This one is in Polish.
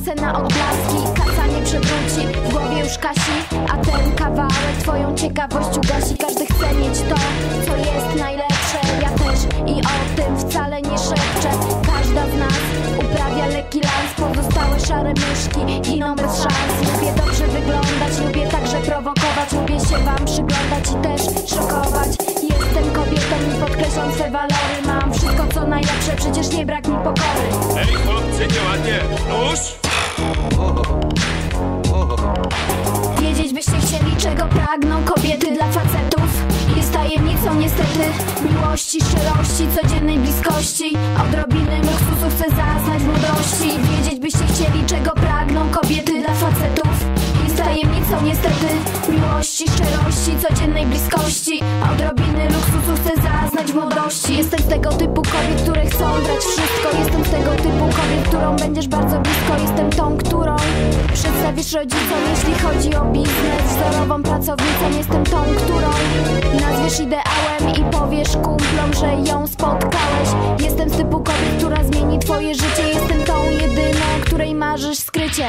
łase na odblaski. Kasa nie przewróci, w głowie już kasi. A ten kawałek twoją ciekawość ugasi Każdy chce mieć to, co jest najlepsze. Ja też i o tym wcale nie szepczę. Każda z nas uprawia lekki lans. Pozostałe szare myszki giną bez szans. Lubię dobrze wyglądać, lubię także prowokować. Lubię się wam przyglądać i też szokować. Jestem kobietą i podkreślam swe walory Mam. Wszystko co najlepsze, przecież nie brak mi pokory. Ej, chłopcy, nieładnie. Nóż! Wiedzieć byście chcieli, czego pragną kobiety dla facetów. Jest tajemnicą niestety miłości, szczerości, codziennej bliskości. Odrobiny luksusu chcę zaznać w młodości. Wiedzieć byście chcieli, czego pragną kobiety dla facetów. Jest tajemnicą niestety miłości, szczerości, codziennej bliskości. Odrobiny luksusu w młodości. Jestem z tego typu kobiet, które chcą brać wszystko. Jestem z tego typu kobiet, którą będziesz bardzo blisko. Jestem tą, którą przedstawisz rodzicom Jeśli chodzi o biznes, wzorową pracownicą Jestem tą, którą nazwiesz ideałem I powiesz kumplom, że ją spotkałeś. Jestem z typu kobiet, która zmieni twoje życie. Jestem tą jedyną, której marzysz skrycie.